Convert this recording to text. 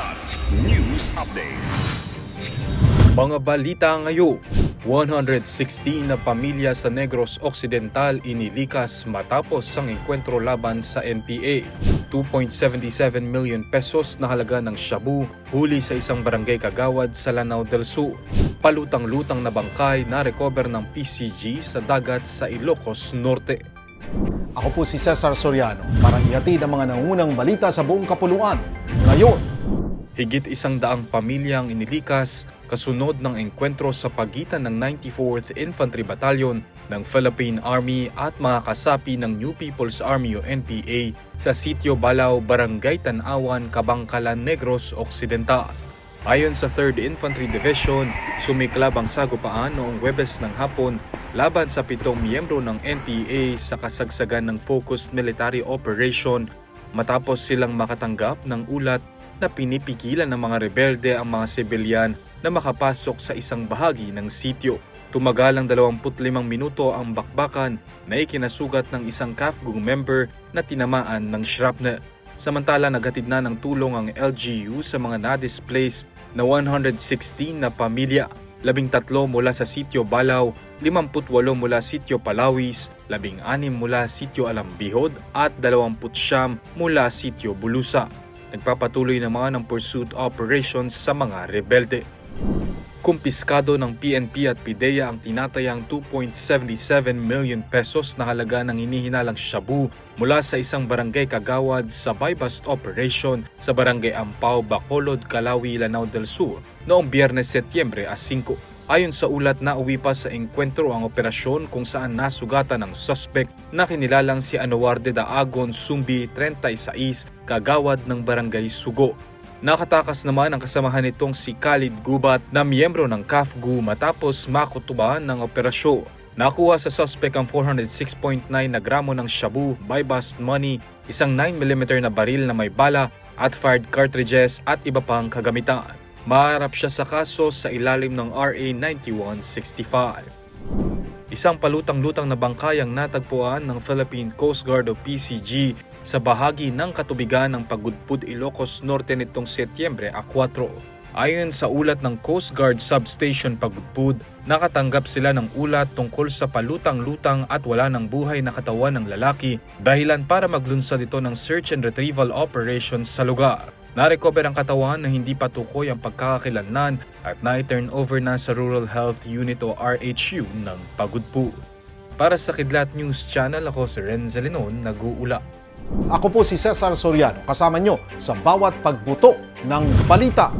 Kilat News Updates. Mga balita ngayon, 116 na pamilya sa Negros Occidental inilikas matapos ang enkwentro laban sa NPA. 2.77 million pesos na halaga ng shabu huli sa isang barangay kagawad sa Lanao del Sur. Palutang-lutang na bangkay na recover ng PCG sa dagat sa Ilocos Norte. Ako po si Cesar Soriano para ihatid ang mga nangunang balita sa buong kapuluan. Ngayon, Higit isang daang pamilya ang inilikas kasunod ng engkwentro sa pagitan ng 94th Infantry Battalion ng Philippine Army at mga kasapi ng New People's Army o NPA sa Sitio Balao, Barangay Tanawan, Kabangkalan, Negros Occidental. Ayon sa 3rd Infantry Division, sumiklab ang sagupaan noong Webes ng hapon laban sa pitong miyembro ng NPA sa kasagsagan ng focused military operation matapos silang makatanggap ng ulat na pinipigilan ng mga rebelde ang mga sibilyan na makapasok sa isang bahagi ng sityo. Tumagal ang 25 minuto ang bakbakan na ikinasugat ng isang CAFGU member na tinamaan ng shrapnel. Samantala naghatid na ng tulong ang LGU sa mga na-displace na 116 na pamilya. Labing tatlo mula sa sityo Balao, 58 mula sityo Palawis, 16 mula sityo Alambihod at 29 mula sityo Bulusa. Nagpapatuloy naman ang pursuit operations sa mga rebelde. Kumpiskado ng PNP at PIDEA ang tinatayang 2.77 million pesos na halaga ng hinihinalang shabu mula sa isang barangay kagawad sa buy-bust operation sa barangay Ampao, Bacolod, Calawi, Lanao del Sur noong Biyernes, Setyembre a 5. Ayon sa ulat na uwi pa sa engkwentro ang operasyon kung saan nasugatan ng suspect na kinilalang si Anuar de Daagon Sumbi 36 kagawad ng barangay Sugo. Nakatakas naman ang kasamahan nitong si Khalid Gubat na miyembro ng CAFGU matapos makutubahan ng operasyon. Nakuha sa suspect ang 406.9 na gramo ng shabu, buy-bust money, isang 9mm na baril na may bala at fired cartridges at iba pang kagamitan. Maharap siya sa kaso sa ilalim ng RA 9165. Isang palutang-lutang na bangkay ang natagpuan ng Philippine Coast Guard o PCG sa bahagi ng katubigan ng Pagudpud, Ilocos Norte nitong Setyembre a 4. Ayon sa ulat ng Coast Guard Substation Pagudpud, nakatanggap sila ng ulat tungkol sa palutang-lutang at wala ng buhay na katawan ng lalaki dahilan para maglunsad ito ng search and retrieval operations sa lugar. Narecover ang katawan na hindi patukoy ang pagkakakilanlan at na-turn over na sa Rural Health Unit o RHU ng Pagudpud. Para sa Kidlat News Channel, ako si Renza Linon, nag-uula. ako po si Cesar Soriano kasama nyo sa bawat pagbuto ng balita.